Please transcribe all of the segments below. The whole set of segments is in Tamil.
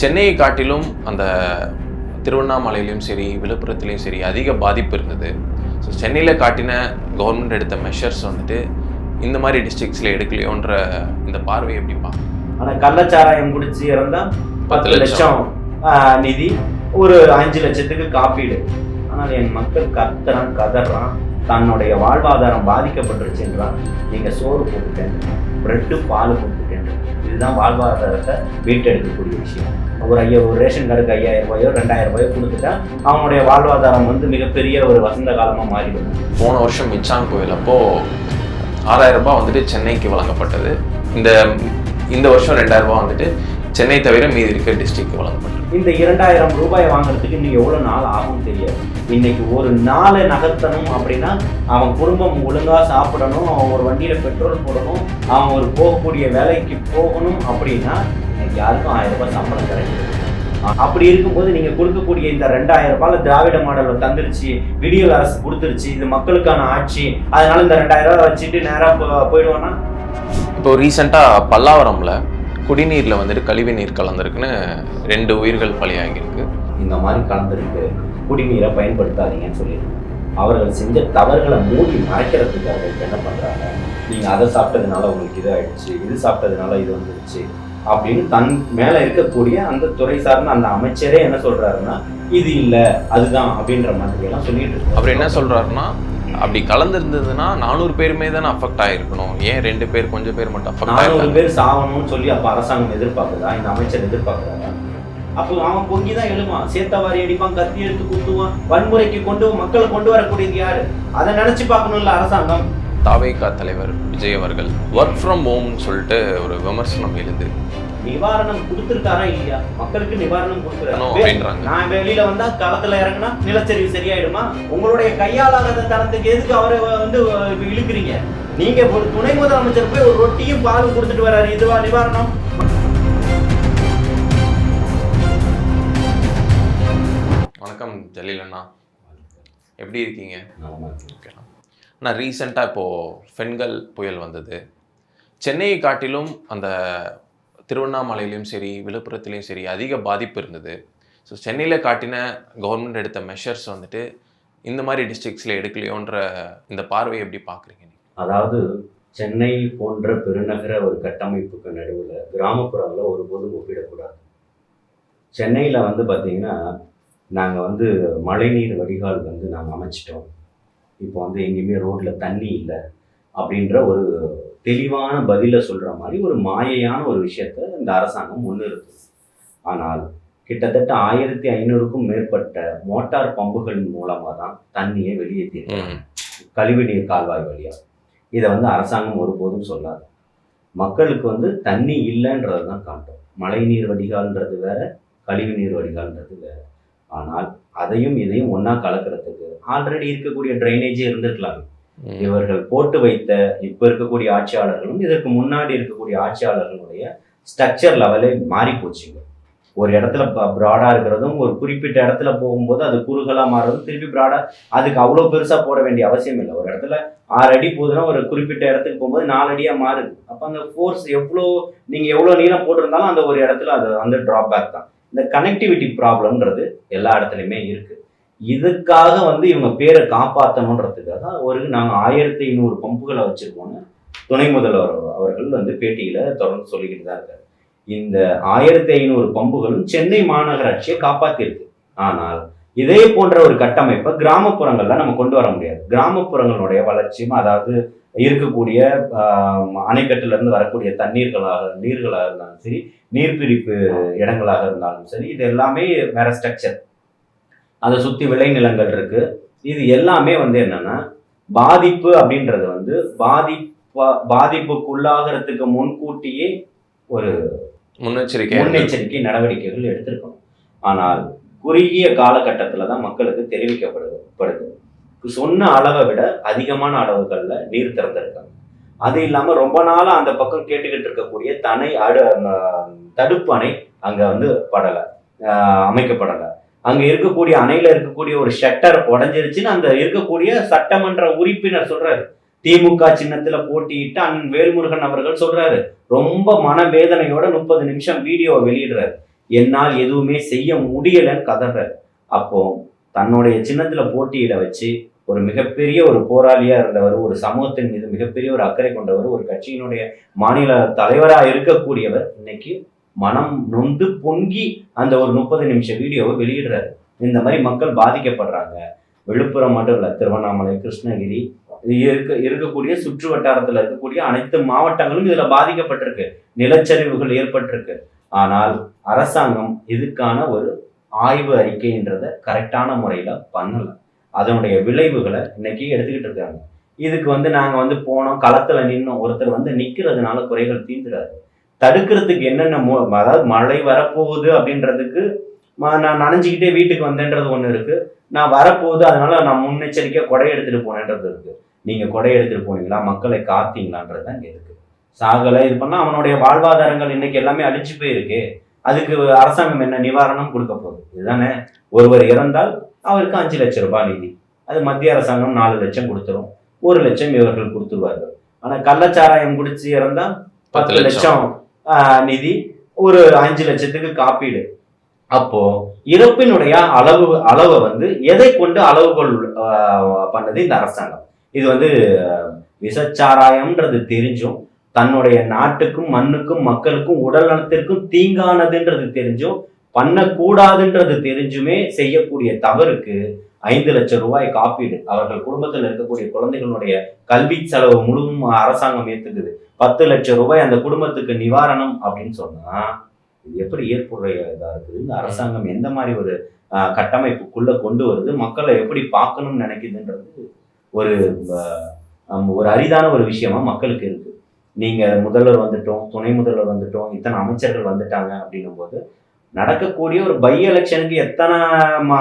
சென்னையை காட்டிலும் அந்த திருவண்ணாமலையிலையும் சரி விழுப்புரத்துலேயும் சரி அதிக பாதிப்பு இருந்தது. ஸோ சென்னையில் காட்டின கவர்மெண்ட் எடுத்த மெஷர்ஸ் வந்துட்டு இந்த மாதிரி டிஸ்ட்ரிக்ஸில் எடுக்கலையோன்ற இந்த பார்வையை எப்படி பார்க்கணும் ஆனா கள்ளச்சாராயம் குடிச்சு இறந்தா பத்து லட்சம். நிதி ஒரு அஞ்சு லட்சத்துக்கு காப்பீடு. ஆனால் என் மக்கள் கத்துறான் கதறான் தன்னுடைய வாழ்வாதாரம் பாதிக்கப்பட்டுருச்சுன்றான். நீங்க சோறு போட்டுட்டேன் பிரெட்டு பால் போட்டுட்டேன் இதுதான் வாழ்வாதாரத்தை வீட்டெடுக்கக்கூடிய விஷயம். ஒரு ஐயா ஒரு ரேஷன் கார்டுக்கு ஐயாயிரம் ரூபாயோ ரெண்டாயிரம் ரூபாயோ கொடுத்துட்டா அவனுடைய வாழ்வாதாரம் வந்து மிகப்பெரிய ஒரு வசந்த காலமாக மாறிடும் போன வருஷம் மிச்சாங் கோயில் அப்போ ஆறாயிரம் ரூபாய் வந்துட்டு சென்னைக்கு வழங்கப்பட்டது. இந்த இந்த வருஷம் ரெண்டாயிரம் ரூபாய் வந்துட்டு சென்னை தவிர மீதி இருக்க டிஸ்ட்ரிக்ட் வழங்கப்பட்டது. இந்த இரண்டாயிரம் ரூபாய் வாங்குறதுக்கு இன்னும் எவ்வளவு நாள் ஆகும் தெரியாது. இன்னைக்கு ஒரு நாளை நகர்த்தணும் அப்படின்னா அவன் குடும்பம் ஒழுங்கா சாப்பிடணும் அவன் ஒரு வண்டியில பெட்ரோல் போடணும் அவன் ஒரு போகக்கூடிய வேலைக்கு போகணும் அப்படின்னா இன்னைக்கு யாருக்கும் ஆயிரம் ரூபாய் சம்பளம் கிடைக்கும் அப்படி இருக்கும்போது நீங்க கொடுக்கக்கூடிய இந்த ரெண்டாயிரம் ரூபாயில திராவிட மாடல் தந்துருச்சு விடியல் அரசு கொடுத்துருச்சு இது மக்களுக்கான ஆட்சி அதனால இந்த ரெண்டாயிரம் ரூபாய் வச்சுட்டு நேரா போ- போயிடுவானா? இப்போ ரீசெண்டாக பல்லாவரம்ல குடிநீரில் வந்துட்டு கழிவு நீர் கலந்துருக்குன்னு ரெண்டு உயிர்கள் பலியாகியிருக்கு. இந்த மாதிரி கலந்துருக்கு. குடிநீரை பயன்படுத்தாதீங்கன்னு சொல்லியிருக்காங்க அவர்கள் செஞ்ச தவறுகளை மூடி மறைக்கிறதுக்காக என்ன பண்றாங்க? நீங்க அதை சாப்பிட்டதுனால உங்களுக்கு இது ஆயிடுச்சு இது சாப்பிட்டதுனால இது வந்துருச்சு அப்படின்னு தன் மேல இருக்கக்கூடிய அந்த துறை சார்ந்த அந்த அமைச்சரே என்ன சொல்றாருன்னா இது இல்ல அதுதான் அப்படின்ற மாதிரி எல்லாம் சொல்லிட்டு இருக்காரு. அவர் என்ன சொல்றாருன்னா அப்படி கலந்துருந்ததுன்னா நானூறு பேருமே தானே அஃபெக்ட் ஆயிருக்கணும். ஏன் ரெண்டு பேர் கொஞ்சம் பேர் மட்டும் அஃபெக்ட் ஆயிருக்காங்க? பேர் சாவணும்னு சொல்லி அப்ப அரசாங்கம் எதிர்பார்க்குதா? இந்த அமைச்சர் எதிர்பார்க்குறாங்க அப்போ அவன் பொங்கி தான் எழுவான். சேத்தவாரி அடிப்பான் கத்தி எடுத்து குத்துவான். வன்முறைக்கு கொண்டு மக்களை கொண்டு வரக்கூடியது யாரு? அதை நினைச்சு பார்க்கணும்ல அரசாங்கம். தாவேகா தலைவர் விஜய் அவர்கள் ஒர்க் ஃப்ரம் ஹோம்னு சொல்லிட்டு ஒரு விமர்சனம் எழுது நிவாரணம் கொடுத்துருக்காரா இல்லையா? மக்களுக்கு நிவாரணம் அப்படின்றாங்க. நான் வெளியில வந்தா களத்துல இறங்குனா நிலச்சரிவு சரியாயிடுமா? உங்களுடைய கையாளாகாத தரத்துக்கு எதுக்கு அவரை வந்து இழுக்கிறீங்க? நீங்க ஒரு துணை முதலமைச்சர் போய் ஒரு ரொட்டியும் பாலும் கொடுத்துட்டு வராரு இதுவா நிவாரணம்? வணக்கம் ஜலீல் அண்ணா. எப்படி இருக்கீங்க? நான் ரீசெண்டாக இப்போது ஃபெண்கள் புயல் வந்தது. சென்னையை காட்டிலும் அந்த திருவண்ணாமலையிலையும் சரி விழுப்புரத்துலேயும் சரி அதிக பாதிப்பு இருந்தது. ஸோ சென்னையில் காட்டின கவர்மெண்ட் எடுத்த மெஷர்ஸ் வந்துட்டு இந்த மாதிரி டிஸ்ட்ரிக்ஸில் எடுக்கலையோன்ற இந்த பார்வையை எப்படி பார்க்குறீங்க அதாவது சென்னை போன்ற பெருநகர ஒரு கட்டமைப்புக்கு நடுவில் கிராமப்புறங்களில் ஒருபோதும் ஒப்பிடக்கூடாது. சென்னையில் வந்து பார்த்தீங்கன்னா நாங்கள் வந்து மழைநீர் வடிகால் வந்து நாங்கள் அமைச்சிட்டோம். இப்போ வந்து எங்கேயுமே ரோட்டில் தண்ணி இல்லை அப்படின்ற ஒரு தெளிவான பதிலை சொல்கிற மாதிரி ஒரு மாயையான ஒரு விஷயத்த இந்த அரசாங்கம் முன்னிறுத்துது ஆனால் கிட்டத்தட்ட ஆயிரத்தி ஐநூறுக்கும் மேற்பட்ட மோட்டார் பம்புகளின் மூலமாக தான் தண்ணியை வெளியேற்றிருக்காங்க. கழிவுநீர் கால்வாய் வழியா. இதை வந்து அரசாங்கம் ஒருபோதும் சொல்லாது. மக்களுக்கு வந்து தண்ணி இல்லைன்றது தான் காட்டும். மழைநீர் வடிகால்ன்றது வேற கழிவுநீர் வடிகால்ன்றது வேற. ஆனால் அதையும் இதையும் ஒண்ணா கலக்கிறதுக்கு ஆல்ரெடி இருக்கக்கூடிய ட்ரைனேஜே இருந்திருக்கலாம். இவர்கள் போட்டு வைத்த இப்ப இருக்கக்கூடிய ஆட்சியாளர்களும் இதற்கு முன்னாடி இருக்கக்கூடிய ஆட்சியாளர்களுடைய ஸ்ட்ரக்சர் லெவலே மாறி போச்சுங்க ஒரு இடத்துல ப்ராடா இருக்கிறதும் ஒரு குறிப்பிட்ட இடத்துல போகும்போது அது குறுகலா மாறுறதும் திருப்பி ப்ராடா அதுக்கு அவ்வளோ பெருசா போட வேண்டிய அவசியம் இல்லை. ஒரு இடத்துல ஆறு அடி போகுதுன்னா ஒரு குறிப்பிட்ட இடத்துக்கு போகும்போது நாலு அடியா மாறுது. அப்போ அந்த ஃபோர்ஸ் எவ்வளோ நீங்க எவ்வளோ நீளம் போட்டிருந்தாலும் அந்த ஒரு இடத்துல அது அந்த ட்ராபேக் தான். இந்த கனெக்டிவிட்டி ப்ராப்ளம்ன்றது எல்லா இடத்துலையுமே இருக்கு. இதுக்காக வந்து இவங்க பேரை காப்பாற்றணுன்றதுக்காக ஒரு நாங்கள் ஆயிரத்தி ஐநூறு பம்புகளை வச்சிருக்கோம்னு துணை முதல்வர் அவர்கள் வந்து பேட்டியில் தொடர்ந்து சொல்லிக்கிட்டு தான் இருக்காரு. இந்த ஆயிரத்தி ஐநூறு பம்புகளும் சென்னை மாநகராட்சியை காப்பாற்றியிருக்கு ஆனால் இதே போன்ற ஒரு கட்டமைப்பை கிராமப்புறங்களில் நம்ம கொண்டு வர முடியாது. கிராமப்புறங்களுடைய வளர்ச்சியும் அதாவது இருக்கக்கூடிய அணைக்கட்டிலிருந்து வரக்கூடிய தண்ணீர்களாக நீர்களாக இருந்தாலும் சரி நீர்பிடிப்பு இடங்களாக இருந்தாலும் சரி இது எல்லாமே வேற ஸ்ட்ரக்சர் அதை சுத்தி விளைநிலங்கள் இருக்கு. இது எல்லாமே வந்து என்னன்னா பாதிப்பு அப்படின்றது வந்து பாதிப்பா பாதிப்புக்குள்ளாகிறதுக்கு முன்கூட்டியே ஒரு முன்னெச்சரிக்கை. முன்னெச்சரிக்கை நடவடிக்கைகள் எடுத்திருக்கணும். ஆனால் குறுகிய காலகட்டத்தில் தான் மக்களுக்கு தெரிவிக்கப்படுது படுது. சொன்ன அளவை விட அதிகமான அளவுகள்ல நீர் திறந்திருக்காங்க. அது இல்லாம ரொம்ப நாளா அந்த பக்கம் கேட்டுக்கிட்டு இருக்கக்கூடிய தனை அடு ஆஹ் தடுப்பு அணை அங்க வந்து படலை அமைக்கப்படலை. அங்கே இருக்கக்கூடிய அணையில் இருக்கக்கூடிய ஒரு ஷட்டர் உடஞ்சிருச்சுன்னு அந்த இருக்கக்கூடிய சட்டமன்ற உறுப்பினர் சொல்றாரு. திமுக சின்னத்துல போட்டியிட்டு அண்ணன் வேல்முருகன் அவர்கள் சொல்றாரு. ரொம்ப மனவேதனையோட முப்பது நிமிஷம் வீடியோவை வெளியிடுறாரு. என்னால் எதுவுமே செய்ய முடியலைன்னு கதறாரு. அப்போ தன்னுடைய சின்னத்துல போட்டியிட வச்சு ஒரு மிகப்பெரிய ஒரு போராளியா இருந்தவர் ஒரு சமூகத்தின் மீது மிகப்பெரிய ஒரு அக்கறை கொண்டவர் ஒரு கட்சியினுடைய மாநில தலைவராக இருக்கக்கூடியவர் இன்னைக்கு மனம் நொந்து பொங்கி அந்த ஒரு முப்பது நிமிஷம் வீடியோவை வெளியிடுறாரு. இந்த மாதிரி மக்கள் பாதிக்கப்படுறாங்க. விழுப்புரம் மட்டும் இல்லை திருவண்ணாமலை கிருஷ்ணகிரி இருக்க இருக்கக்கூடிய சுற்று வட்டாரத்தில் இருக்கக்கூடிய அனைத்து மாவட்டங்களும் இதில் பாதிக்கப்பட்டிருக்கு. நிலச்சரிவுகள் ஏற்பட்டிருக்கு. ஆனால் அரசாங்கம் இதுக்கான ஒரு ஆய்வு அறிக்கைன்றதை கரெக்டான முறையில் பண்ணலை. அதனுடைய விளைவுகளை இன்னைக்கு எடுத்துக்கிட்டு இருக்காங்க. இதுக்கு வந்து நாங்கள் வந்து போனோம் களத்தில் நின்னோம். ஒருத்தர் வந்து நிற்கிறதுனால குறைகள் தீர்ந்துடாது தடுக்கிறதுக்கு என்னென்ன மு- அதாவது மழை வரப்போகுது அப்படின்றதுக்கு நான் நனைஞ்சுக்கிட்டே வீட்டுக்கு வந்தேன்றது ஒண்ணு இருக்கு. நான் வரப்போகுது அதனால நான் முன்னெச்சரிக்கையா கொடை எடுத்துட்டு போனேன்றது இருக்கு. நீங்க கொடை எடுத்துட்டு போனீங்களா? மக்களை காத்தீங்களான்றது தான் இங்க இருக்கு. சாகலை இது பண்ணா அவனுடைய வாழ்வாதாரங்கள் இன்னைக்கு எல்லாமே அழிஞ்சு போயிருக்கு. அதுக்கு அரசாங்கம் என்ன நிவாரணம் கொடுக்க போகுது? இதுதானே? ஒருவர் இறந்தால் அவருக்கு அஞ்சு லட்சம் ரூபாய் நிதி. அது மத்திய அரசாங்கம் நாலு லட்சம் கொடுத்துரும். ஒரு லட்சம் இவர்கள் கொடுத்துருவார்கள். ஆனா கள்ளச்சாராயம் குடிச்சு இறந்தா பத்து பத்து லட்சம். நிதி ஒரு அஞ்சு லட்சத்துக்கு காப்பீடு. அப்போ இறப்பினுடைய அளவு அளவை வந்து எதை கொண்டு அளவுகோல் பண்ணது இந்த அரசாங்கம். இது வந்து விசச்சாராயம்ன்றது விஷச்சாராயம்ன்றது தெரிஞ்சும் தன்னுடைய நாட்டுக்கும் மண்ணுக்கும் மக்களுக்கும் உடல் நலத்திற்கும் தீங்கானதுன்றது தெரிஞ்சும் பண்ணக்கூடாதுன்றது தெரிஞ்சுமே செய்யக்கூடிய தவறுக்கு ஐந்து லட்சம் ரூபாய் காப்பீடு. அவர்கள் குடும்பத்தில் இருக்கக்கூடிய குழந்தைகளுடைய கல்வி செலவு முழுவதும் அரசாங்கம் ஏற்றுக்குது பத்து லட்சம் ரூபாய் அந்த குடும்பத்துக்கு நிவாரணம் அப்படின்னு சொன்னா இது எப்படி ஏற்புடையதா இருக்குது? இந்த அரசாங்கம் எந்த மாதிரி ஒரு கட்டமைப்புக்குள்ள கொண்டு வருது? மக்களை எப்படி பார்க்கணும்னு நினைக்குதுன்றது ஒரு ஒரு அரிதான ஒரு விஷயமா மக்களுக்கு இருக்கு. நீங்க முதல்வர் வந்துட்டோம் துணை முதல்வர் வந்துட்டோம் இத்தனை அமைச்சர்கள் வந்துட்டாங்க அப்படின்னும் போது நடக்கக்கூடிய ஒரு பை எலெக்ஷனுக்கு எத்தனை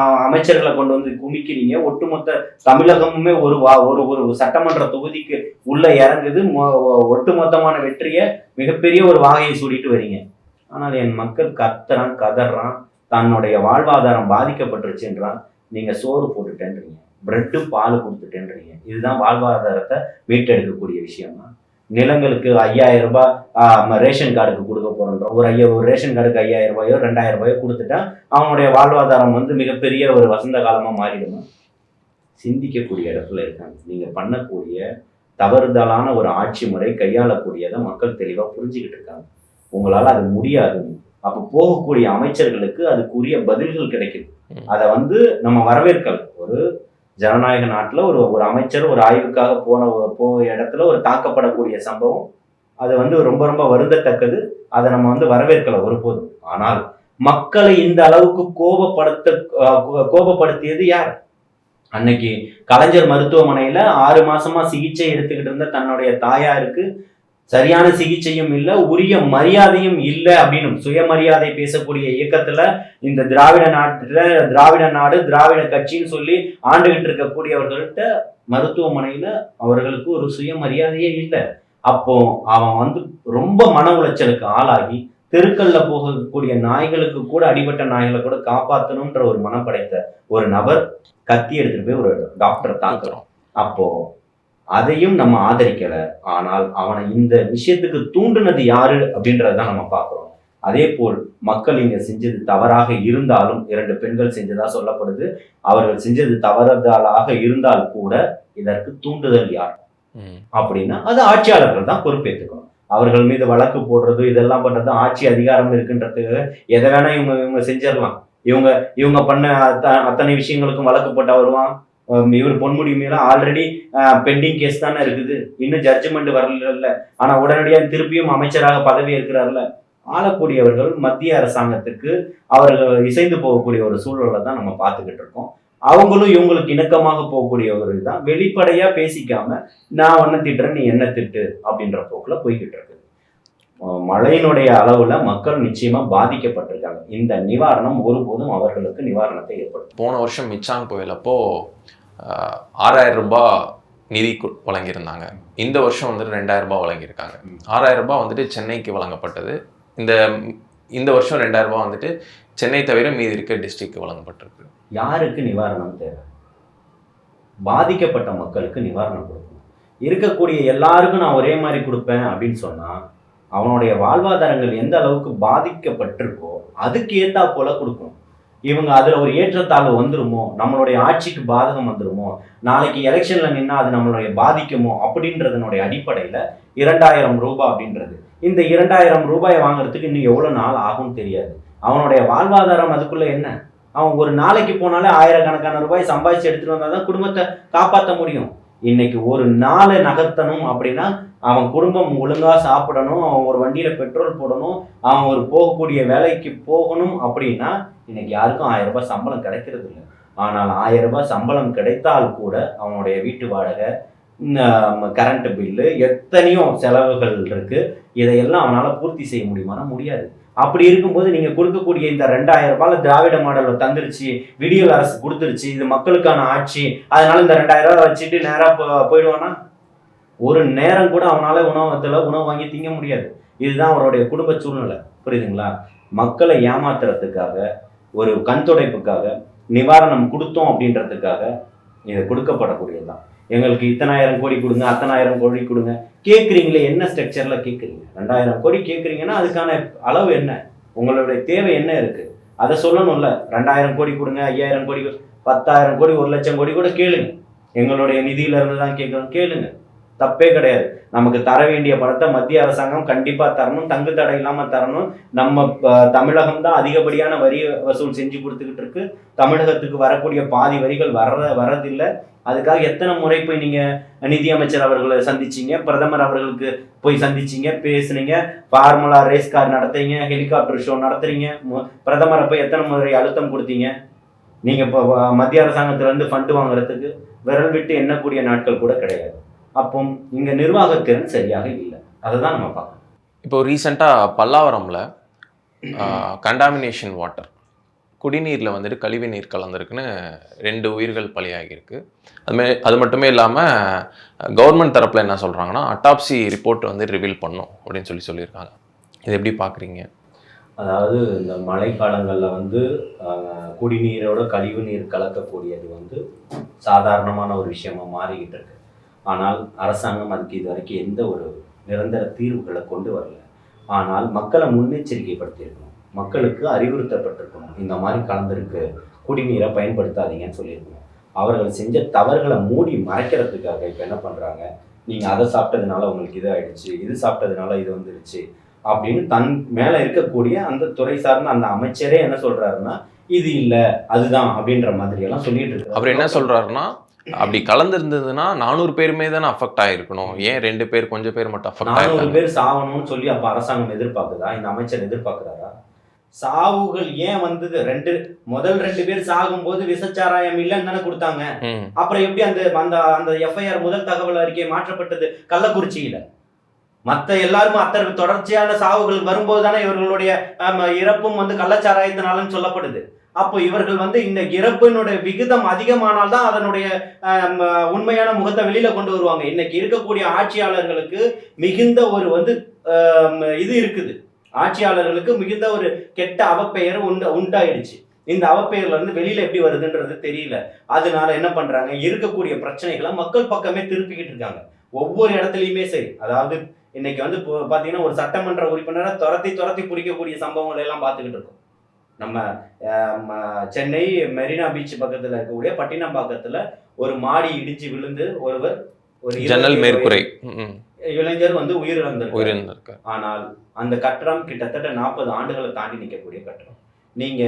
அமைச்சர்களை கொண்டு வந்து குமிக்கிறீங்க? ஒட்டுமொத்த தமிழகமுமே ஒரு வா- ஒரு ஒரு சட்டமன்ற தொகுதிக்கு உள்ள இறங்குது. மொ- ஒ- ஒட்டுமொத்தமான வெற்றியை மிகப்பெரிய ஒரு வாகையை சூடிட்டு வரீங்க. ஆனால் என் மக்கள் கத்துறான் கதறான். தன்னுடைய வாழ்வாதாரம் பாதிக்கப்பட்டுருச்சுன்றான் நீங்க சோறு போட்டுட்டேன்றீங்க. பிரெட்டு பால் கொடுத்துட்டேன்றீங்க. இதுதான் வாழ்வாதாரத்தை மீட்டெடுக்கக்கூடிய விஷயமா? நிலங்களுக்கு ஐயாயிரம் ரூபாய் ரேஷன் கார்டுக்கு கொடுக்க போறோன்றோம். ஒரு ஐயா ஒரு ரேஷன் கார்டுக்கு ஐயாயிரம் ரூபாயோ ரெண்டாயிரம் ரூபாயோ கொடுத்துட்டா அவனுடைய வாழ்வாதாரம் வந்து மிகப்பெரிய ஒரு வசந்த காலமா மாறிடுமா? சிந்திக்கக்கூடிய இடத்துல இருக்காங்க. நீங்க பண்ணக்கூடிய தவறுதலான ஒரு ஆட்சி முறை கையாளக்கூடியதை மக்கள் தெளிவா புரிஞ்சுக்கிட்டு இருக்காங்க. உங்களால அது முடியாது. அப்ப போகக்கூடிய அமைச்சர்களுக்கு அதுக்குரிய பதில்கள் கிடைக்குது. அதை வந்து நம்ம வரவேற்கல. ஒரு ஜனநாயக நாட்டில் ஒரு ஒரு அமைச்சர் ஒரு ஆய்வுக்காக போன போக இடத்துல ஒரு தாக்கப்படக்கூடிய சம்பவம். அது வந்து ரொம்ப ரொம்ப வருந்தத்தக்கது. அதை நம்ம வந்து வரவேற்கல ஒருபோதும். ஆனால் மக்களை இந்த அளவுக்கு கோபப்படுத்த கோ- கோபப்படுத்தியது யார்? அன்னைக்கு கலைஞர் மருத்துவமனையில ஆறு மாசமா சிகிச்சை எடுத்துக்கிட்டு இருந்த தன்னுடைய தாயாருக்கு சரியான சிகிச்சையும் இல்லை உரிய மரியாதையும் இல்லை அப்படின்னு சுயமரியாதை பேசக்கூடிய இயக்கத்துல இந்த திராவிட நாட்டுல திராவிட நாடு திராவிட கட்சின்னு சொல்லி ஆண்டுகிட்டு இருக்கக்கூடியவர்கள்ட்ட மருத்துவமனையில அவர்களுக்கு ஒரு சுயமரியாதையே இல்லை. அப்போ அவன் வந்து ரொம்ப மன உளைச்சலுக்கு ஆளாகி தெருக்கல்ல போகக்கூடிய நாய்களுக்கு கூட அடிபட்ட நாய்களை கூட காப்பாற்றணும்ன்ற ஒரு மனம் படைத்த ஒரு நபர் கத்தி எடுத்துட்டு போய் ஒரு டாக்டர் தாக்குறோம் அப்போ அதையும் நம்ம ஆதரிக்கல. ஆனால் அவனை இந்த விஷயத்துக்கு தூண்டுனது யாரு அப்படின்றதான் நம்ம பார்க்கிறோம். அதே போல் மக்கள் இங்க செஞ்சது தவறாக இருந்தாலும் இரண்டு பெண்கள் செஞ்சதா சொல்லப்படுது. அவர்கள் செஞ்சது தவறுதலாக இருந்தால் கூட இதற்கு தூண்டுதல் யார். அப்படின்னா அது ஆட்சியாளர்கள் தான் பொறுப்பேற்றுக்கணும். அவர்கள் மீது வழக்கு போடுறது இதெல்லாம் பண்றது ஆட்சி அதிகாரம் இருக்குன்றதுக்காக எதை வேணா இவங்க இவங்க செஞ்சிடலாம். இவங்க இவங்க பண்ண அத்த- அத்தனை விஷயங்களுக்கும் வழக்கு போட்டா வருவான். இவர் பொன்முடி மேல ஆல்ரெடி பெண்டிங் கேஸ் தானே இருக்குது. இன்னும் ஜட்ஜ்மெண்ட் வரல ஆனா உடனடியாக திருப்பியும் அமைச்சராக பதவி இருக்கிறார்ல ஆளக்கூடியவர்கள் மத்திய அரசாங்கத்துக்கு அவர்கள் இசைந்து போகக்கூடிய ஒரு சூழலை தான் நம்ம பார்த்துக்கிட்டு இருக்கோம். அவங்களும் இவங்களுக்கு இணக்கமாக போகக்கூடியவர்கள் தான். வெளிப்படையா பேசிக்காம நான் ஒன்ன திட்டுறேன் நீ என்ன திட்டு அப்படின்ற போக்குல போய்கிட்டு இருக்கு. மழையினுடைய அளவுல மக்கள் நிச்சயமா பாதிக்கப்பட்டிருக்காங்க. இந்த நிவாரணம் ஒருபோதும் அவர்களுக்கு நிவாரணத்தை ஏற்படுத்தும் போன வருஷம் மிச்சாங் புயலப்போ ஆறாயிரம் ரூபாய் நிதி வழங்கியிருந்தாங்க. இந்த வருஷம் வந்துட்டு ரெண்டாயிரம் ரூபாய் வழங்கியிருக்காங்க. ஆறாயிரம் ரூபாய் வந்துட்டு சென்னைக்கு வழங்கப்பட்டது. இந்த இந்த வருஷம் ரெண்டாயிரம் ரூபாய் வந்துட்டு சென்னை தவிர மீதி இருக்க டிஸ்ட்ரிக்ட் வழங்கப்பட்டிருக்கு. யாருக்கு நிவாரணம் தேவை? பாதிக்கப்பட்ட மக்களுக்கு நிவாரணம் கொடுக்கணும். இருக்கக்கூடிய எல்லாருக்கும் நான் ஒரே மாதிரி கொடுப்பேன் அப்படின்னு சொன்னா அவனுடைய வாழ்வாதாரங்கள் எந்த அளவுக்கு பாதிக்கப்பட்டிருக்கோ அதுக்கு ஏத்தா போல கொடுக்கணும். இவங்க அதில் ஒரு ஏற்றத்தாழ்வு வந்துருமோ? நம்மளுடைய ஆட்சிக்கு பாதகம் வந்துருமோ? நாளைக்கு எலெக்ஷனில் நின்னா அது நம்மளுடைய பாதிக்குமோ? அப்படின்றதனுடைய அடிப்படையில் இரண்டாயிரம் ரூபாய் அப்படின்றது. இந்த இரண்டாயிரம் ரூபாயை வாங்குறதுக்கு இன்னும் எவ்வளோ நாள் ஆகும்னு தெரியாது. அவனுடைய வாழ்வாதாரம் அதுக்குள்ளே என்ன? அவன் ஒரு நாளைக்கு போனாலே ஆயிரக்கணக்கான ரூபாய் சம்பாதிச்சு எடுத்துகிட்டு வந்தால் தான் குடும்பத்தை காப்பாற்ற முடியும். இன்னைக்கு ஒரு நாளை நகர்த்தணும் அப்படின்னா அவன் குடும்பம் ஒழுங்காக சாப்பிடணும் அவன் ஒரு வண்டியில் பெட்ரோல் போடணும் அவன் ஒரு போகக்கூடிய வேலைக்கு போகணும் அப்படின்னா இன்னைக்கு யாருக்கும் ஆயிரம் ரூபாய் சம்பளம் கிடைக்கிறது இல்லை ஆனால் ஆயிரம் ரூபாய் சம்பளம் கிடைத்தால் கூட அவனுடைய வீட்டு வாடகை கரண்ட் பில்லு எத்தனையோ செலவுகள் இருக்கு. இதையெல்லாம் அவனால பூர்த்தி செய்ய முடியுமானா முடியாது. அப்படி இருக்கும்போது நீங்க கொடுக்கக்கூடிய இந்த ரெண்டாயிரம் ரூபாயில திராவிட மாடல் தந்துருச்சு விடியல் அரசு கொடுத்துருச்சு இது மக்களுக்கான ஆட்சி அதனால இந்த ரெண்டாயிரம் ரூபாய் வச்சுட்டு நேரா போயிடுவானா? ஒரு நேரம் கூட அவனால உணவகத்துல உணவு வாங்கி திங்க முடியாது. இதுதான் அவருடைய குடும்ப சூழ்நிலை. புரியுதுங்களா? மக்களை ஏமாத்துறதுக்காக ஒரு கண் துடைப்புக்காக நிவாரணம் கொடுத்தோம் அப்படின்றதுக்காக இது கொடுக்கப்படக்கூடியதுதான். எங்களுக்கு இத்தனாயிரம் கோடி கொடுங்க அத்தனாயிரம் கோடி கொடுங்க. கேட்குறீங்களே என்ன ஸ்ட்ரக்சரில் கேட்குறீங்க? ரெண்டாயிரம் கோடி கேட்குறீங்கன்னா அதுக்கான அளவு என்ன? உங்களுடைய தேவை என்ன இருக்குது அதை சொல்லணும்ல. ரெண்டாயிரம் கோடி கொடுங்க ஐயாயிரம் கோடி கொடு- பத்தாயிரம் கோடி ஒரு லட்சம் கோடி கூட கேளுங்க. எங்களுடைய நிதியிலிருந்து தான் கேட்குறோம் கேளுங்க. தப்பே கிடையாது. நமக்கு தர வேண்டிய பணத்தை மத்திய அரசாங்கம் கண்டிப்பாக தரணும். தங்கு தடை இல்லாமல் தரணும். நம்ம தமிழகம் தான் அதிகப்படியான வரி வசூல் செஞ்சு கொடுத்துக்கிட்டு இருக்கு. தமிழகத்துக்கு வரக்கூடிய பாதி வரிகள் வர்ற வர்றதில்லை. அதுக்காக எத்தனை முறை போய் நீங்க நிதியமைச்சர் அவர்களை சந்திச்சீங்க? பிரதமர் அவர்களுக்கு போய் சந்திச்சீங்க? பேசுனீங்க? ஃபார்முலா ரேஸ் கார் நடத்துறீங்க? ஹெலிகாப்டர் ஷோ நடத்துறீங்க? பிரதமரை போய் எத்தனை முறை அழுத்தம் கொடுத்தீங்க? நீங்க இப்போ மத்திய அரசாங்கத்துலேருந்து ஃபண்டு வாங்குறதுக்கு விரல் விட்டு எண்ணக்கூடிய நாட்கள் கூட கிடையாது. அப்போ இங்க நிர்வாகத்திறன் சரியாக இல்லை. அதை தான் நம்ம பார்க்கணும். இப்போ ரீசெண்டாக பல்லாவரமில் கண்டாமினேஷன் வாட்டர் குடிநீரில் வந்துட்டு கழிவு நீர் கலந்துருக்குன்னு ரெண்டு உயிர்கள் பலியாகியிருக்கு. அதுமே அது மட்டுமே இல்லாமல் கவர்மெண்ட் தரப்பில் என்ன சொல்கிறாங்கன்னா அட்டாப்சி ரிப்போர்ட் வந்து ரிவீல் பண்ணும் அப்படின்னு சொல்லி சொல்லியிருக்காங்க. இது எப்படி பார்க்குறீங்க? அதாவது இந்த மழைக்காலங்களில் வந்து குடிநீரோட கழிவு நீர் கலக்கக்கூடியது வந்து சாதாரணமான ஒரு விஷயமா மாறிக்கிட்டு இருக்கு. ஆனால் அரசாங்கம் அதுக்கு இது வரைக்கும் எந்த ஒரு நிரந்தர தீர்வுகளை கொண்டு வரல. ஆனால் மக்களை முன்னெச்சரிக்கைப்படுத்தியிருக்கணும். மக்களுக்கு அறிவுறுத்தப்பட்டிருக்கணும். இந்த மாதிரி கலந்துருக்கு குடிநீரை பயன்படுத்தாதீங்கன்னு சொல்லியிருக்கணும். அவர்கள் செஞ்ச தவறுகளை மூடி மறைக்கிறதுக்காக இப்போ என்ன பண்ணுறாங்க நீங்கள் அதை சாப்பிட்டதுனால உங்களுக்கு இது ஆயிடுச்சு இது சாப்பிட்டதுனால இது வந்துருச்சு அப்படின்னு தன் மேலே இருக்கக்கூடிய அந்த துறை சார்ந்த அந்த அமைச்சரே என்ன சொல்கிறாருன்னா இது இல்லை அதுதான் அப்படின்ற மாதிரியெல்லாம் சொல்லிட்டு இருக்கு அவர் என்ன சொல்கிறாருன்னா அப்படி கலந்துருந்ததுன்னா நானூறு பேருமே தானே அஃபெக்ட் ஆகிருக்கணும் ஏன் ரெண்டு பேர் கொஞ்சம் பேர் மட்டும் அஃபெக்ட் ஆகிருக்காங்க பேர் சாவணும்னு சொல்லி அப்ப அரசாங்கம் எதிர்பார்க்குதா? இந்த அமைச்சர் எதிர்பார்க்கிறாரா? சாவுகள் ஏன் வந்தது? ரெண்டு முதல் ரெண்டு பேர் சாகும்போது விசச்சாராயம் இல்லைன்னு தானே கொடுத்தாங்க. அப்புறம் எப்படி அந்த அந்த அந்த எஃப்ஐஆர் முதல் தகவல் அறிக்கை மாற்றப்பட்டது? கள்ளக்குறிச்சியில. மத்த எல்லாருமே அத்தனை தொடர்ச்சியான சாவுகள் வரும்போது தானே இவர்களுடைய இறப்பும் வந்து கள்ளச்சாராயத்தினாலும் சொல்லப்படுது. அப்போ இவர்கள் வந்து இந்த இறப்பினுடைய விகிதம் அதிகமானால் தான் அதனுடைய உண்மையான முகத்தை வெளியில கொண்டு வருவாங்க. இன்னைக்கு இருக்கக்கூடிய ஆட்சியாளர்களுக்கு மிகுந்த ஒரு வந்து இது இருக்குது. ஆட்சியாளர்களுக்கு மிகுந்த ஒரு கெட்ட அவப்பெயர் உண்டு உண்டாயிடுச்சு. இந்த அவப்பெயர்ல இருந்து வெளியில எப்படி வருதுன்றது தெரியல. அதனால என்ன பண்றாங்க? இருக்கக்கூடிய பிரச்சனைகளை மக்கள் பக்கமே திருப்பிக்கிட்டு இருக்காங்க. ஒவ்வொரு இடத்துலையுமே சரி. அதாவது இன்னைக்கு வந்து இப்போ பாத்தீங்கன்னா ஒரு சட்டமன்ற உறுப்பினரை துரத்தி துரத்தி பிடிக்கக்கூடிய சம்பவங்கள் எல்லாம் பார்த்துக்கிட்டு இருக்கோம். நம்ம சென்னை மெரினா பீச் பக்கத்துல இருக்கக்கூடிய பட்டினப்பாக்கத்துல ஒரு மாடி இடிஞ்சு விழுந்து ஒருவர் ஒரு ஜன்னல் இருபத்தி மேற்கூரை ஏழு ம் இளைஞர் வந்து உயிரிழந்திருக்கார். உயிரிழந்திருக்கார். ஆனால் அந்த கட்டடம் கிட்டத்தட்ட நாற்பது ஆண்டுகளை தாண்டி நிற்கக்கூடிய கட்டடம். நீங்க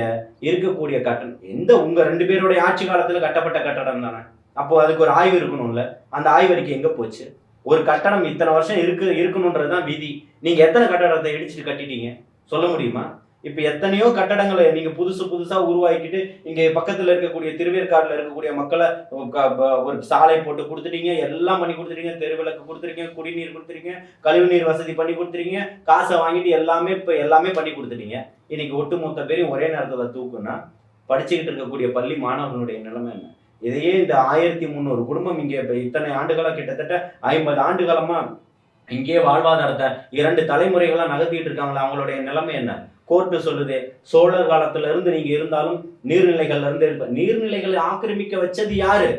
இருக்கக்கூடிய கட்டணம் எந்த உங்க ரெண்டு பேருடைய ஆட்சி காலத்துல கட்டப்பட்ட கட்டடம் தானே? அப்போ அதுக்கு ஒரு ஆய்வு இருக்கணும்ல. அந்த ஆய்வறிக்கை எங்க போச்சு? ஒரு கட்டடம் இத்தனை வருஷம் இருக்கு இருக்கணுன்றது தான் விதி. நீங்க எத்தனை கட்டடத்தை இடிச்சிட்டு கட்டிட்டீங்க? சொல்ல முடியுமா? இப்போ எத்தனையோ கட்டடங்களை நீங்க புதுசு புதுசா உருவாக்கிட்டு இங்க பக்கத்துல இருக்கக்கூடிய திருவேற்காடுல இருக்கக்கூடிய மக்களை ஒரு சாலை போட்டு கொடுத்துட்டீங்க எல்லாம் பண்ணி கொடுத்துட்டீங்க தெருவிளக்கு கொடுத்துருக்கீங்க குடிநீர் கொடுத்துருக்கீங்க கழிவுநீர் வசதி பண்ணி கொடுத்துருக்கீங்க காசை வாங்கிட்டு எல்லாமே இப்போ எல்லாமே பண்ணி கொடுத்துட்டீங்க. இன்னைக்கு ஒட்டுமொத்த பேரையும் ஒரே நேரத்தில் தூக்குன்னா படிச்சுக்கிட்டு இருக்கக்கூடிய பள்ளி மாணவர்களுடைய நிலைமை என்ன? இதையே இந்த ஆயிரத்தி முந்நூறு குடும்பம் இங்கே இப்போ இத்தனை ஆண்டுகளா கிட்டத்தட்ட ஐம்பது ஆண்டு காலமா இங்கேயே வாழ்வாதாரத்தை இரண்டு தலைமுறைகளாக நகர்த்திட்டு இருக்காங்களா அவங்களுடைய நிலைமை என்ன? கோர்ட்டு சொல்லுது சோழர் காலத்துல இருந்து நீங்க இருந்தாலும் நீர்நிலைகள்ல இருந்து இருப்ப நீர்நிலைகளை ஆக்கிரமிக்க வச்சது யாரு?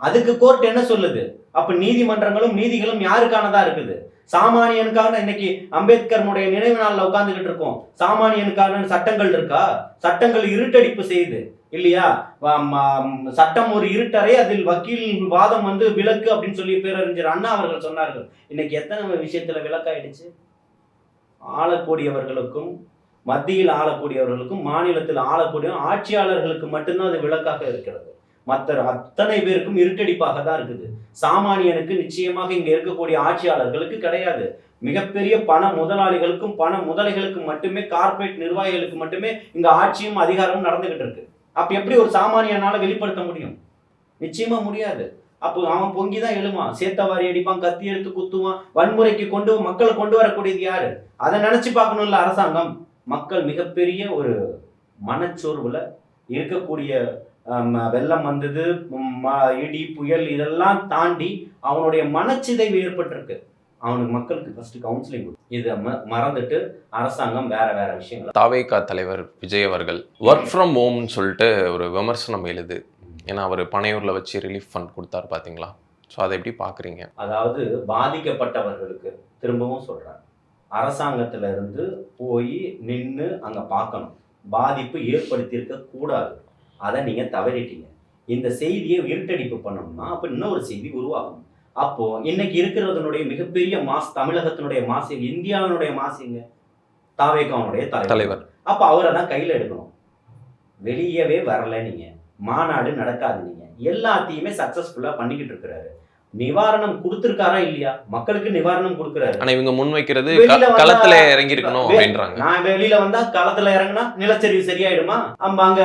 அதுக்கு கோர்ட் என்ன சொல்லுது? அப்ப நீதிமன்றங்களும் நீதிகளும் யாருக்கானதா இருக்குது? சாமானியனுக்காக இன்னைக்கு அம்பேத்கரனுடைய நினைவு நாளில் உட்காந்துக்கிட்டு இருக்கோம். சாமானியனுக்கான சட்டங்கள் இருக்கா? சட்டங்கள் இருட்டடிப்பு செய்யுது இல்லையா? ம- சட்டம் ஒரு இருட்டறை அதில் வக்கீல் வாதம் வந்து விலக்கு அப்படின்னு சொல்லி பேரறிஞர் அண்ணா அவர்கள் சொன்னார்கள். இன்னைக்கு எத்தனை விஷயத்துல விளக்காயிடுச்சு ஆளக்கூடியவர்களுக்கும் மத்தியில் ஆளக்கூடியவர்களுக்கும் மாநிலத்தில் ஆளக்கூடிய ஆட்சியாளர்களுக்கு மட்டும்தான் அது விளக்காக இருக்கிறது. மற்ற அத்தனை பேருக்கும் இருட்டடிப்பாக தான் இருக்குது. சாமானியனுக்கு நிச்சயமாக இங்க இருக்கக்கூடிய ஆட்சியாளர்களுக்கு கிடையாது. மிகப்பெரிய பண முதலாளிகளுக்கும் பண முதலைகளுக்கும் மட்டுமே கார்ப்பரேட் நிர்வாகிகளுக்கு மட்டுமே இங்க ஆட்சியும் அதிகாரமும் நடந்துகிட்டு இருக்கு. அப்ப எப்படி ஒரு சாமானியனால வெளிப்படுத்த முடியும்? நிச்சயமா முடியாது. அப்போ அவன் பொங்கி தான் எழுவான். சேத்தவாரி அடிப்பான் கத்தி எடுத்து குத்துவான் வன்முறைக்கு கொண்டு மக்களை கொண்டு வரக்கூடியது யாரு? அதை நினைச்சு பார்க்கணும்ல அரசாங்கம். மக்கள் மிகப்பெரிய ஒரு மனச்சோர்வுல இருக்கக்கூடிய வெள்ளம் வந்தது இடி புயல் இதெல்லாம் தாண்டி அவனுடைய மனச்சிதைவு ஏற்பட்டிருக்கு. அவனுக்கு மக்களுக்கு ஃபர்ஸ்ட் கவுன்சிலிங் இதை மறந்துட்டு அரசாங்கம் வேற வேற விஷயங்கள் தாவேகா தலைவர் விஜய் அவர்கள் ஒர்க் ஃப்ரம் ஹோம்னு சொல்லிட்டு ஒரு விமர்சனம் எழுது. ஏன்னா அவர் பனையூரில் வச்சு ரிலீஃப் ஃபண்ட் கொடுத்தாரு பார்த்தீங்களா ஸோ அதை எப்படி பார்க்குறீங்க அதாவது பாதிக்கப்பட்டவர்களுக்கு திரும்பவும் சொல்றேன். அரசாங்கத்துல இருந்து போய் நின்று அங்க பார்க்கணும். பாதிப்பு ஏற்படுத்தியிருக்க கூடாது. அதை நீங்க தவறிட்டீங்க. இந்த செய்தியை இருட்டடிப்பு பண்ணணும்னா அப்ப இன்னொரு செய்தி உருவாகும். அப்போ இன்னைக்கு இருக்கிறதனுடைய மிகப்பெரிய மாஸ் தமிழகத்தினுடைய மாசு இந்தியாவினுடைய மாசுங்க தாவேகாவுடைய தலைவர். தலைவர். அப்ப அவரை தான் கையில எடுக்கணும். வெளியவே வரல நீங்க. மாநாடு நடக்காது நீங்க. எல்லாத்தையுமே சக்சஸ்ஃபுல்லா பண்ணிக்கிட்டு இருக்கிறாரு. நிவாரணம் கொடுத்திருக்காரா இல்லையா? மக்களுக்கு நிவாரணம் கொடுக்கிறாரு. ஆனா இவங்க முன் வைக்கிறது வெளியில க- வந்தா- களத்துல இறங்கி இருக்கணும் அப்படின்றாங்க. நான் வெளியில வந்தா களத்துல இறங்குனா நிலச்சரிவு சரியாயிடுமா? அம்ப அங்க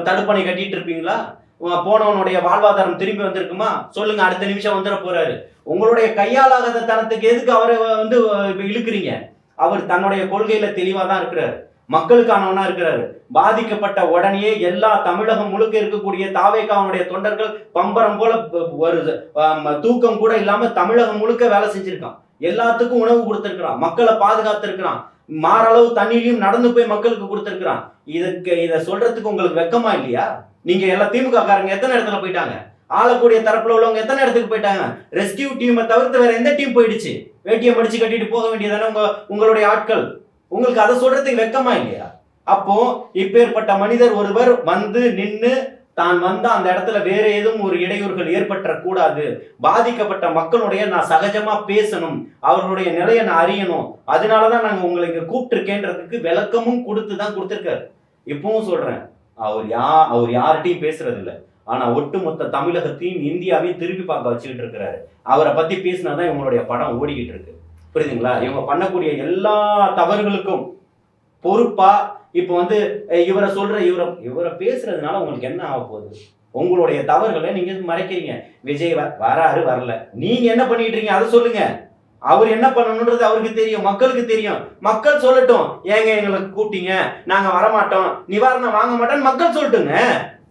தடுப்பணை கட்டிட்டு இருப்பீங்களா? போனவனுடைய வாழ்வாதாரம் திரும்பி வந்திருக்குமா? சொல்லுங்க அடுத்த நிமிஷம் வந்துட போறாரு. உங்களுடைய கையாளாகாத தனத்துக்கு எதுக்கு அவரை வந்து இழுக்கிறீங்க? அவர் தன்னுடைய கொள்கையில தெளிவா தான் இருக்கிறாரு. மக்களுக்கானவனா இருக்கிறாரு. பாதிக்கப்பட்ட உடனே எல்லா தமிழகம் முழுக்க இருக்கக்கூடிய தாவேக்காவனுடைய தொண்டர்கள் பம்பரம் போல ஒரு வருது தூக்கம் கூட இல்லாம தமிழகம் முழுக்க வேலை செஞ்சிருக்கான். எல்லாத்துக்கும் உணவு கொடுத்திருக்கிறான். மக்களை பாதுகாத்திருக்கிறான். மாறளவு தண்ணியிலையும் நடந்து போய் மக்களுக்கு கொடுத்திருக்கிறான். இதுக்கு இதை சொல்றதுக்கு உங்களுக்கு வெக்கமா இல்லையா? நீங்க எல்லா திமுக காரங்க எத்தனை இடத்துல போயிட்டாங்க? ஆளக்கூடிய தரப்புல உள்ளவங்க எத்தனை இடத்துக்கு போயிட்டாங்க? ரெஸ்கியூ டீமை தவிர்த்து வேற எந்த டீம் போயிடுச்சு? வேட்டியை மடிச்சு கட்டிட்டு போக வேண்டியதானே உங்க உங்களுடைய ஆட்கள்? உங்களுக்கு அதை சொல்றதுக்கு வெக்கமா இல்லையா? அப்போ இப்பேற்பட்ட மனிதர் ஒருவர் வந்து நின்று தான் வந்த அந்த இடத்துல வேற ஏதும் ஒரு இடையூறுகள் ஏற்பட்டக்கூடாது பாதிக்கப்பட்ட மக்களுடைய நான் சகஜமா பேசணும் அவர்களுடைய நிலையை நான் அறியணும். அதனாலதான் நாங்க உங்களை இங்க கூப்பிட்டுருக்கேன்றதுக்கு விளக்கமும் கொடுத்து தான் கொடுத்துருக்காரு. இப்பவும் சொல்றேன் அவர் யா அவர் யார்கிட்டையும் பேசுறது இல்லை ஆனா ஒட்டுமொத்த தமிழகத்தையும் இந்தியாவையும் திருப்பி பார்க்க வச்சுக்கிட்டு இருக்கிறாரு. அவரை பத்தி பேசினாதான் இவங்களுடைய படம் ஓடிக்கிட்டு இருக்கு. புரியுதுங்களா? இவங்க பண்ணக்கூடிய எல்லா தவறுகளுக்கும் பொறுப்பா இப்போ வந்து இவரை சொல்ற இவரை இவரை பேசுறதுனால உங்களுக்கு என்ன ஆக போகுது? உங்களுடைய தவறுகளை நீங்க மறைக்கிறீங்க. விஜய் வ- வராரு வரல. நீங்க என்ன பண்ணிட்டு இருக்கீங்க? அதை சொல்லுங்க. அவர் என்ன பண்ணணுன்றது அவருக்கு தெரியும் மக்களுக்கு தெரியும். மக்கள் சொல்லட்டும். ஏங்க எங்களை கூட்டிங்க நாங்க வரமாட்டோம். நிவாரணம் வாங்க மாட்டோம்னு மக்கள் சொல்லட்டுங்க.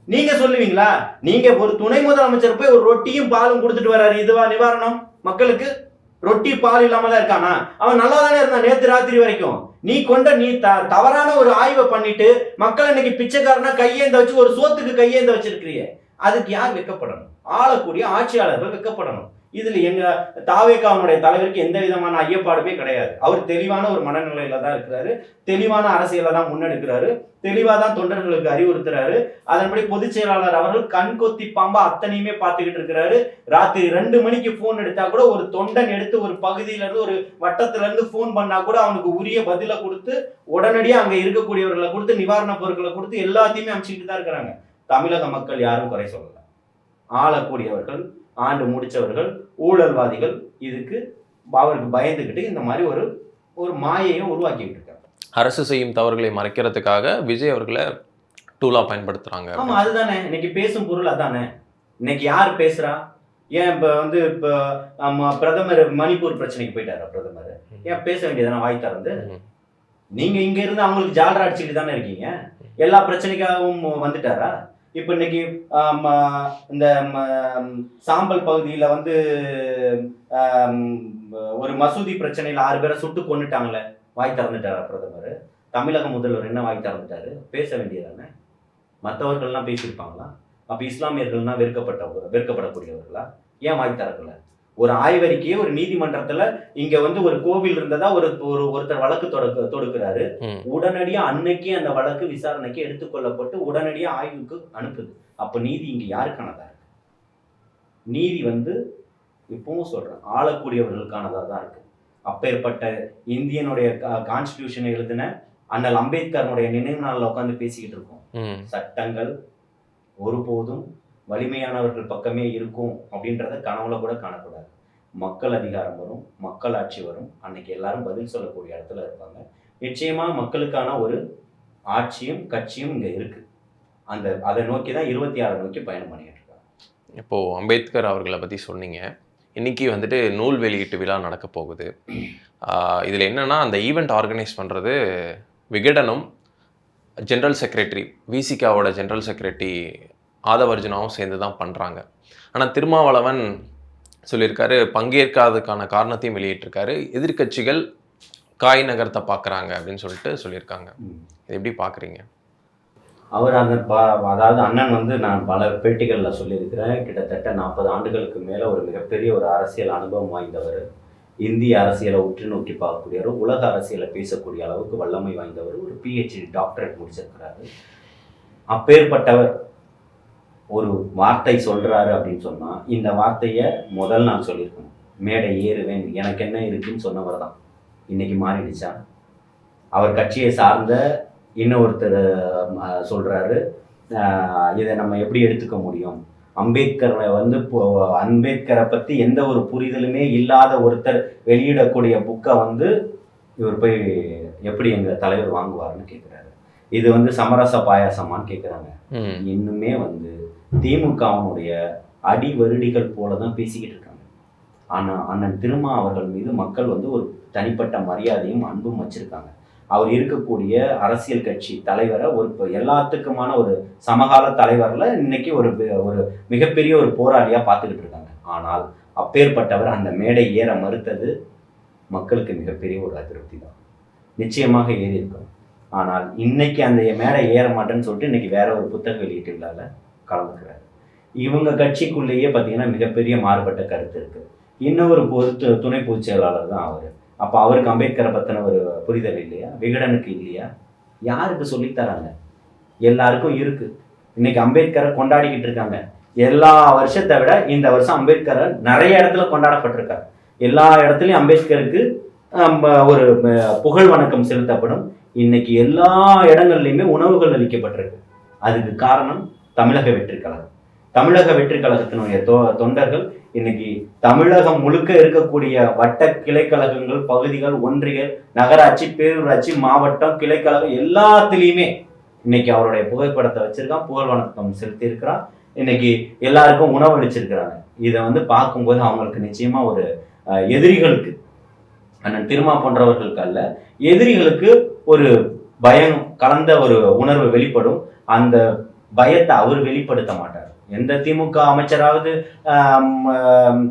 நீங்க சொல்லுவீங்களா? நீங்க ஒரு துணை முதலமைச்சர் போய் ஒரு ரொட்டியும் பாலும் கொடுத்துட்டு வராரு. இதுவா நிவாரணம் மக்களுக்கு? ரொட்டி பால் இல்லாம தான் இருக்கானா? அவன் நல்லா தானே இருந்தான் நேத்து ராத்திரி வரைக்கும். நீ கொண்ட நீ த தவறான ஒரு ஆய்வை பண்ணிட்டு மக்கள் இன்னைக்கு பிச்சைக்காரனா கையேந்த வச்சு ஒரு சோத்துக்கு கையேந்த வச்சிருக்கிறிய. அதுக்கு யார் வெக்கப்படணும்? ஆளக்கூடிய ஆட்சியாளர்கள் வெக்கப்படணும். இதில் எங்கள் தாவேக்காவுடைய தலைவருக்கு எந்த விதமான ஐயப்பாடுமே கிடையாது. அவர் தெளிவான ஒரு மனநிலையில தான் இருக்கிறாரு. தெளிவான அரசியலை தான் முன்னெடுக்கிறாரு. தெளிவாக தான் தொண்டர்களுக்கு அறிவுறுத்துறாரு. அதன்படி பொதுச் செயலாளர் அவர்கள் கண் கொத்தி பாம்பா அத்தனையுமே பார்த்துக்கிட்டு இருக்கிறாரு. ராத்திரி ரெண்டு மணிக்கு ஃபோன் எடுத்தா கூட ஒரு தொண்டன் எடுத்து ஒரு பகுதியிலேருந்து ஒரு வட்டத்திலேருந்து ஃபோன் பண்ணால் பண்ணா கூட அவனுக்கு உரிய பதிலை கொடுத்து உடனடியாக அங்கே இருக்கக்கூடியவர்களை கொடுத்து நிவாரணப் பொருட்களை கொடுத்து எல்லாத்தையுமே அமைச்சிக்கிட்டு தான் இருக்கிறாங்க. தமிழக மக்கள் யாரும் குறை சொல்லலை. ஆளக்கூடியவர்கள் ஆண்டு முடிச்சவர்கள் ஊழல்வாதிகள் இதுக்கு அவருக்கு பயந்துக்கிட்டு இந்த மாதிரி ஒரு ஒரு மாயையை உருவாக்கிட்டு இருக்காங்க. அரசு செய்யும் தவறுகளை மறைக்கிறதுக்காக விஜய் அவர்களை டூலா பயன்படுத்துறாங்க. ஆமா அதுதானே. இன்னைக்கு பேசும் பொருள் அதானே. இன்னைக்கு யார் பேசுறா? ஏன் இப்ப வந்து இப்ப ஆமா, பிரதமர் மணிப்பூர் பிரச்சனைக்கு போயிட்டாரா பிரதமர்? ஏன் பேச வேண்டியதானே வாய் திறந்து? ம். நீங்க இங்க இருந்து அவங்களுக்கு ஜாலரா அடிச்சுட்டு தானே இருக்கீங்க? எல்லா பிரச்சனைக்காகவும் வந்துட்டாரா? இப்போ இன்னைக்கு இந்த ம, சாம்பல் பகுதியில் வந்து ஒரு மசூதி பிரச்சனையில் ஆறு பேரை சுட்டு கொன்னுட்டாங்களே வாய் திறந்துட்டாரா பிரதமர்? தமிழக முதல்வர் என்ன வாய் திறந்துட்டாரு? பேச வேண்டியதானே? மற்றவர்கள்லாம் பேசியிருப்பாங்களா? அப்போ இஸ்லாமியர்கள்னா வெறுக்கப்பட்ட வெறுக்கப்படக்கூடியவர்களா? ஏன் வாய் திறக்கலை? ஒரு ஆய்வறிக்கையை ஒரு நீதிமன்றத்துல இங்க வந்து ஒரு கோவில் இருந்ததா ஒரு ஒரு ஒருத்தர் வழக்கு தொடக்க தொடுக்கிறாரு. உடனடியா அன்னைக்கே அந்த வழக்கு விசாரணைக்கு எடுத்துக்கொள்ளப்பட்டு உடனடியா ஆய்வுக்கு அனுப்புது. அப்ப நீதி இங்க யாருக்கானதா இருக்கு? நீதி வந்து இப்பவும் சொல்றேன் ஆளக்கூடியவர்களுக்கானதா தான் இருக்கு. அப்பேற்பட்ட இந்தியனுடைய கான்ஸ்டிடியூஷனை எழுதின அண்ணல் அம்பேத்கரனுடைய நினைவு நாளில் உட்காந்து பேசிக்கிட்டு இருக்கோம். சட்டங்கள் ஒருபோதும் வலிமையானவர்கள் பக்கமே இருக்கும் அப்படின்றத கனவுல கூட காணக்கூடாது. மக்கள் அதிகாரம் வரும் மக்கள் ஆட்சி வரும். அன்னைக்கு எல்லாரும் பதில் சொல்லக்கூடிய இடத்துல இருப்பாங்க. நிச்சயமா மக்களுக்கான ஒரு ஆட்சியும் கட்சியும் இங்க இருக்கு. அந்த அதை நோக்கி தான் இருபத்தி ஆறு நோக்கி பயணம் பண்ணிட்டு இருக்காங்க. இப்போது அம்பேத்கர் அவர்களை பற்றி சொன்னீங்க. இன்னைக்கு வந்துட்டு நூல் வெளியீட்டு விழா நடக்க போகுது. இதில் என்னன்னா அந்த ஈவெண்ட் ஆர்கனைஸ் பண்ணுறது விகடனும் ஜென்ரல் செக்ரட்டரி விசிகாவோட ஜென்ரல் செக்ரட்டரி ஆதவர்ஜுனாவும் சேர்ந்து தான் பண்ணுறாங்க ஆனால் திருமாவளவன் சொல்லியிருக்காரு பங்கேற்காததுக்கான காரணத்தையும் வெளியிட்டிருக்காரு. எதிர்க்கட்சிகள் காய் நகரத்தை பார்க்குறாங்க அப்படின்னு சொல்லிட்டு சொல்லியிருக்காங்க. இது எப்படி பார்க்குறீங்க அவர் அந்த ப அதாவது அண்ணன் வந்து நான் பல பேட்டிகளில் சொல்லியிருக்கிறேன். கிட்டத்தட்ட நாற்பது ஆண்டுகளுக்கு மேலே ஒரு மிகப்பெரிய ஒரு அரசியல் அனுபவம் வாய்ந்தவர். இந்திய அரசியலை உற்று நோக்கி பார்க்கக்கூடியவர் உலக அரசியலை பேசக்கூடிய அளவுக்கு வல்லமை வாய்ந்தவர். ஒரு பிஹெச்டி டாக்டரேட் முடிச்சிருக்கிறாரு. அப்பேற்பட்டவர் ஒரு வார்த்தை சொல்றாரு அப்படின்னு சொன்னா இந்த வார்த்தையை முதல் நான் சொல்லியிருக்கணும். மேடை ஏறுவேன் எனக்கு என்ன இருக்குன்னு சொன்னவர் தான். இன்னைக்கு மாறிடுச்சா? அவர் கட்சியை சார்ந்த இன்னொருத்தர் அஹ், இதை நம்ம எப்படி எடுத்துக்க முடியும்? அம்பேத்கரை வந்து அம்பேத்கரை பத்தி எந்த ஒரு புரிதலுமே இல்லாத ஒருத்தர் வெளியிடக்கூடிய புக்கை வந்து இவர் போய் எப்படி எங்க தலைவர் வாங்குவாருன்னு கேட்குறாரு இது வந்து சமரச பாயாசமான்னு கேட்குறாங்க இன்னுமே வந்து திமுகவினுடைய அடி வருடிகள் போல தான் பேசிக்கிட்டு இருக்காங்க. ஆனால் அண்ணன் திருமா அவர்கள் மீது மக்கள் வந்து ஒரு தனிப்பட்ட மரியாதையும் அன்பும் வச்சுருக்காங்க. அவர் இருக்கக்கூடிய அரசியல் கட்சி தலைவரை ஒரு எல்லாத்துக்குமான ஒரு சமகால தலைவரில் இன்னைக்கு ஒரு ஒரு மிகப்பெரிய ஒரு போராளியாக பார்த்துக்கிட்டு இருக்காங்க. ஆனால் அப்பேற்பட்டவர் அந்த மேடை ஏற மறுத்தது மக்களுக்கு மிகப்பெரிய ஒரு அதிருப்தி தான். நிச்சயமாக ஏறி இருக்கும். ஆனால் இன்னைக்கு அந்த மேடை ஏற மாட்டேன்னு சொல்லிட்டு இன்னைக்கு வேற ஒரு புத்தக வெளியீட்டு விழால கலந்துக்கிறார். இவங்க கட்சிக்குள்ளேயே பார்த்தீங்கன்னா மிகப்பெரிய மாறுபட்ட கருத்து இருக்குது இன்னொரு பொது து- துணை பொதுச் செயலாளர் தான் அவர். அப்போ அவருக்கு அம்பேத்கரை பற்றின ஒரு புரிதல் இல்லையா? விகடனுக்கு இல்லையா? யாருக்கு சொல்லித்தராங்க? எல்லாருக்கும் இருக்குது இன்னைக்கு அம்பேத்கரை கொண்டாடிக்கிட்டு இருக்காங்க. எல்லா வருஷத்தை விட இந்த வருஷம் அம்பேத்கரை நிறைய இடத்துல கொண்டாடப்பட்டிருக்காரு. எல்லா இடத்துலையும் அம்பேத்கருக்கு ஒரு புகழ் வணக்கம் செலுத்தப்படும். இன்னைக்கு எல்லா இடங்கள்லையுமே உணவுகள் அளிக்கப்பட்டிருக்கு. அதுக்கு காரணம் தமிழக வெற்றி கழகம். தமிழக வெற்றி கழகத்தினுடைய தொ தொண்டர்கள் இன்னைக்கு தமிழகம் முழுக்க இருக்கக்கூடிய வட்ட கிளைக்கழகங்கள் பகுதிகள் ஒன்றியல் நகராட்சி பேரூராட்சி மாவட்டம் கிளைக்கழகம் எல்லாத்துலேயுமே இன்னைக்கு அவருடைய புகைப்படத்தை வச்சிருக்கான். புகழ் வணக்கம் செலுத்தியிருக்கிறான். இன்னைக்கு எல்லாருக்கும் உணவு அளிச்சிருக்கிறாங்க. இதை வந்து பார்க்கும்போது அவங்களுக்கு நிச்சயமா ஒரு எதிரிகளுக்கு அண்ணன் திருமா போன்றவர்களுக்கு அல்ல எதிரிகளுக்கு ஒரு பயம் கலந்த ஒரு உணர்வு வெளிப்படும். அந்த பயத்தை அவர் வெளிப்படுத்த மாட்டார். எந்த திமுக அமைச்சராவது ஆம்,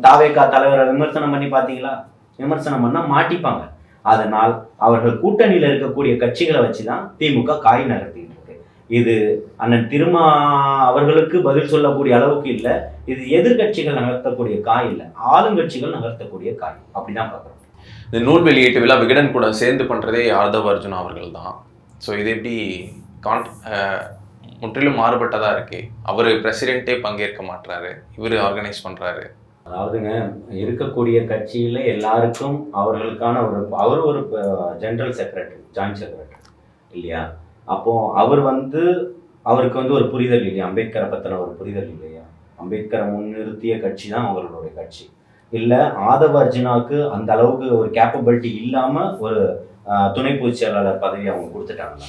தாவேகா தலைவரை விமர்சனம் பண்ணி பார்த்தீங்களா? விமர்சனம் பண்ணா மாட்டிப்பாங்க. அதனால் அவர்கள் கூட்டணியில் இருக்கக்கூடிய கட்சிகளை வச்சு தான் திமுக காய் நகர்த்திட்டு இருக்கு. இது அண்ணன் திருமா அவர்களுக்கு பதில் சொல்லக்கூடிய அளவுக்கு இல்லை. இது எதிர்கட்சிகள் நகர்த்தக்கூடிய காய் இல்லை. ஆளுங்கட்சிகள் நகர்த்தக்கூடிய காய். அப்படிதான் பார்க்குறோம். இந்த நூல் வெளியீட்டு விழா விகடன் கூட சேர்ந்து பண்ணுறதே யாதவ் அர்ஜுனா அவர்கள் தான். ஸோ இது எப்படி கான் முற்றிலும் மாறுபட்டதாக இருக்குது அவர் பிரசிடெண்ட்டே பங்கேற்க மாட்றாரு. இவர் ஆர்கனைஸ் பண்ணுறாரு அதாவதுங்க இருக்கக்கூடிய கட்சியில் எல்லாருக்கும் அவர்களுக்கான ஒரு அவர் ஒரு ஜென்ரல் செக்ரட்டரி ஜாயிண்ட் செக்ரட்டரி இல்லையா? அப்போ அவர் வந்து அவருக்கு வந்து ஒரு புரிதல் இல்லையா? அம்பேத்கரை பற்றின ஒரு புரிதல் இல்லையா? அம்பேத்கரை முன்னிறுத்திய கட்சி தான் அவர்களுடைய கட்சி. இல்லை ஆதவ அர்ஜுனாவுக்கு அந்த அளவுக்கு ஒரு கேப்பபிலிட்டி இல்லாமல் ஒரு துணை பொதுச் செயலாளர் பதவி அவங்க கொடுத்துட்டாங்களா?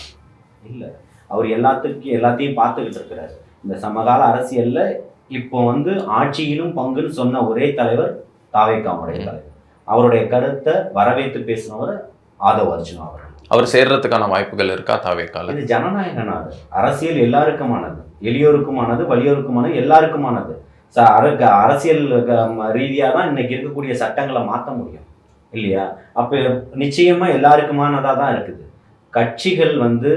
இல்லை. அவர் எல்லாத்துக்கும் எல்லாத்தையும் பார்த்துக்கிட்டு இருக்கிறாரு. இந்த சமகால அரசியல்ல இப்போ வந்து ஆட்சியிலும் பங்குன்னு சொன்ன ஒரே தலைவர் தாவேக்காமுடைய தலைவர். அவருடைய கருத்தை வரவேற்று பேசினவர் ஆதவ அர்ஜுனா அவர்கள். அவர் சேர்றதுக்கான வாய்ப்புகள் இருக்கா தாவேக்கால? இது ஜனநாயக நாடு அரசியல் எல்லாருக்குமானது. எளியோருக்குமானது வலியோருக்குமானது எல்லாருக்குமானது. அரசியல் ரீதியாக தான் இன்னைக்கு இருக்கக்கூடிய சட்டங்களை மாற்ற முடியும். இல்லையா? அப்போ நிச்சயமா எல்லாருக்குமானதாக தான் இருக்குது. கட்சிகள் வந்து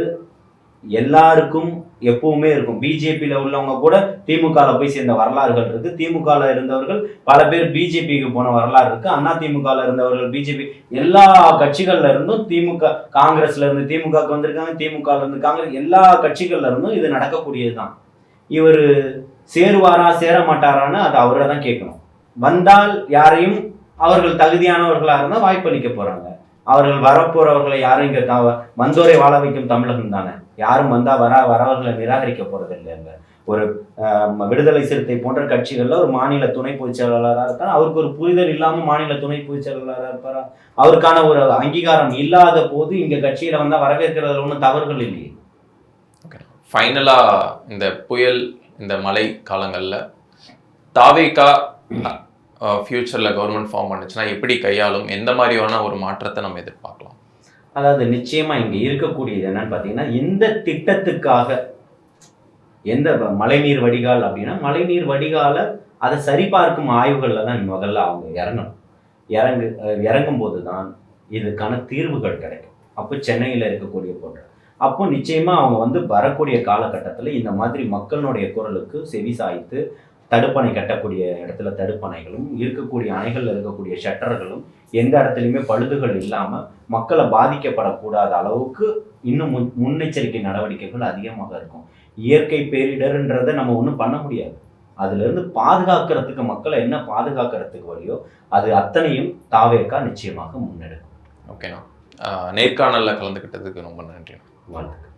எல்லாருக்கும் எப்பவுமே இருக்கும். பிஜேபியில் உள்ளவங்க கூட திமுகவில் போய் சேர்ந்த வரலாறுகள் இருக்குது திமுகவில் இருந்தவர்கள் பல பேர் பிஜேபிக்கு போன வரலாறு இருக்குது அண்ணா திமுகவில் இருந்தவர்கள் பிஜேபி எல்லா கட்சிகள்ல இருந்தும் திமுக காங்கிரஸ்ல இருந்து திமுகவுக்கு வந்திருக்காங்க திமுகவில் இருந்து காங்கிரஸ் எல்லா கட்சிகள்ல இருந்தும் இது நடக்கக்கூடியது தான் இவர் சேருவாரா சேர மாட்டாரான்னு அது அவரை தான் கேட்கணும். வந்தால் யாரையும் அவர்கள் தகுதியானவர்களாக இருந்தால் வாய்ப்பளிக்க போகிறாங்க அவர்கள் வரப்போறவர்களை யாரும் இங்கே வந்தோரை வாழ வைக்கும் தமிழகம் தானே. யாரும் வந்தா வரா வரவர்களை நிராகரிக்க போறது இல்லைங்க. ஒரு விடுதலை சிறுத்தை போன்ற கட்சிகள்ல ஒரு மாநில துணை பொதுச் செயலாளராக இருக்கார் அவருக்கு ஒரு புரிதல் இல்லாம மாநில துணை பொதுச் செயலாளராக இருப்பாரா? அவருக்கான ஒரு அங்கீகாரம் இல்லாத போது இங்க கட்சியில வந்தா வரவேற்கிறதுல ஒன்றும் தவறுகள் இல்லையே. ஃபைனலாக இந்த புயல் இந்த மழை காலங்களில் தாவேக்கா ஃப்யூச்சரில் கவர்மெண்ட் ஃபார்ம் பண்ணுச்சுன்னா எப்படி கையாளும்? எந்த மாதிரியான ஒரு மாற்றத்தை நம்ம எதிர்பார்க்கலாம்? அதாவது நிச்சயமாக இங்கே இருக்கக்கூடியது என்னன்னு பார்த்தீங்கன்னா எந்த திட்டத்துக்காக எந்த மழைநீர் வடிகால் அப்படின்னா மழைநீர் வடிகால அதை சரிபார்க்கும் ஆய்வுகளில் தான் முதல்ல அவங்க இறங்கணும். இறங்கு இறங்கும் போது தான் இதுக்கான தீர்வுகள் கிடைக்கும். அப்போ சென்னையில் இருக்கக்கூடிய போன்ற. அப்போ நிச்சயமாக அவங்க வந்து வரக்கூடிய காலகட்டத்தில் இந்த மாதிரி மக்களுடைய குரலுக்கு செவி சாய்த்து தடுப்பணை கட்டக்கூடிய இடத்துல தடுப்பணைகளும் இருக்கக்கூடிய அணைகளில் இருக்கக்கூடிய ஷட்டர்களும் எந்த இடத்துலையுமே பழுதுகள் இல்லாமல் மக்களை பாதிக்கப்படக்கூடாத அளவுக்கு இன்னும் முன் முன்னெச்சரிக்கை நடவடிக்கைகள் அதிகமாக இருக்கும். இயற்கை பேரிடர்ன்றதை நம்ம ஒன்றும் பண்ண முடியாது. அதிலிருந்து பாதுகாக்கிறதுக்கு மக்களை என்ன பாதுகாக்கிறதுக்கு வழியோ அது அத்தனையும் தாவேக்கா நிச்சயமாக முன்னெடுக்கும். ஓகேண்ணா. நேர்காணலில் கலந்துக்கிட்டதுக்கு ரொம்ப நன்றி வாழ்த்துக்கள்.